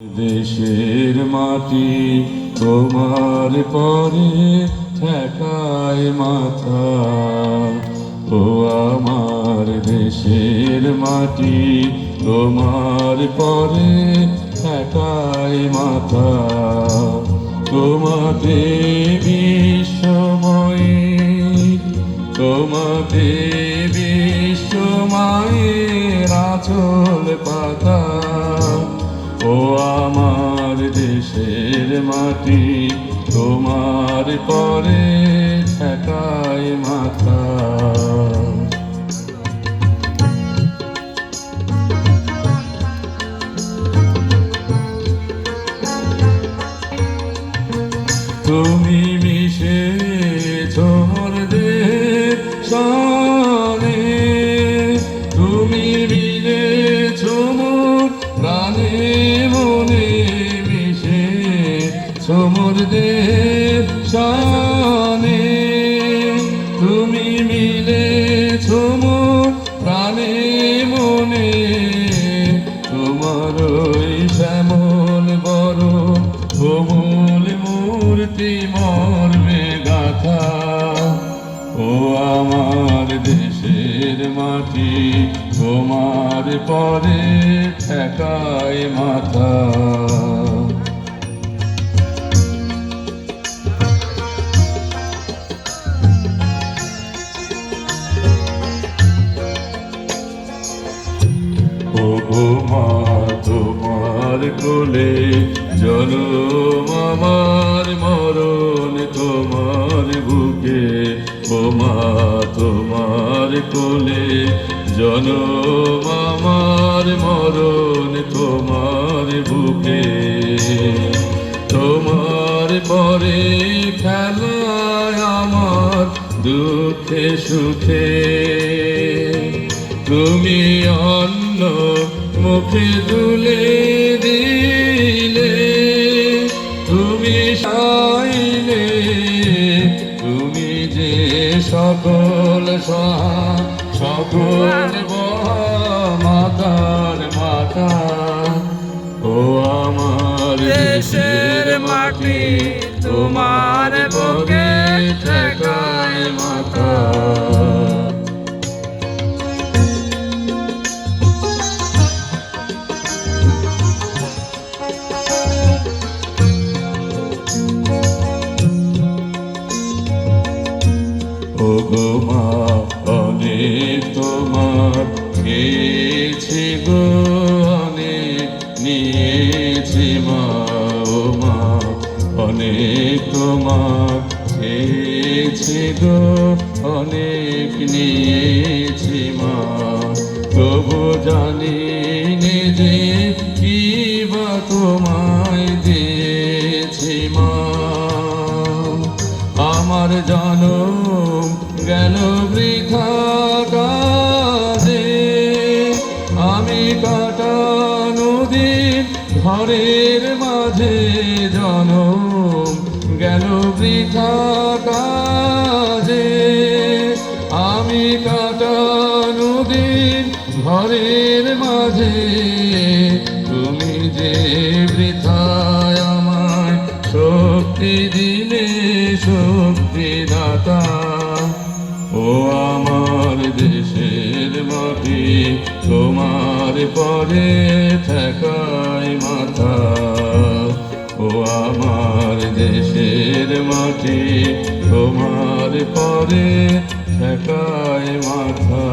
দেশের মাটি তোমার পরে ঠেকায় মাথা। ও আমার দেশের মাটি তোমার পরে ঠেকায় মাথা। তোমাতে বিশ্বময়ী, তোমাতে বিশ্বমায়ের আচল পাতা। ও আমার দেশের মাটি তোমার পরে ঠেকায় মাথা। তুমি মিশে তুমি মিলে ঝোমর প্রাণে মনে। তোমার শ্যামল বড় কোমল মূর্তি মর্মে গাথা। ও আমার দেশের মাটি, তোমার পরে ঠেকায় মাথা। কোলে জনম আমার মরণ তোমার বুকে ও মা তোমার কোলে জনম আমার মরণ তোমার বুকে। তোমার পরে খেলায় আমার দুঃখে সুখে, তুমি অন্ন মুখে দিলে সকল সকল মাতার মাতা। ও আমার দেশের মাটি তোমার বুকে ঠেকায় মাতা। খেয়েছি গো অনেক নিয়েছি মা ও মা। অনেক তোমার খেয়েছি গো, অনেক নিয়েছি মা। তবু জানি যে কি বা তোমায় দিয়েছি মা। আমার জনম গেল বৃথা ঘরের মাঝে জনম গেল বৃথা কাজে। আমি কাটানো দিন ঘরের মাঝে, তুমি যে বৃথায় আমায় শক্তি দিলে শক্তি দাতা ও আমার মাটি তোমার পরে থাকাই মাথা। ও আমার দেশের মাটি তোমার পরে ঠেকায় মাথা।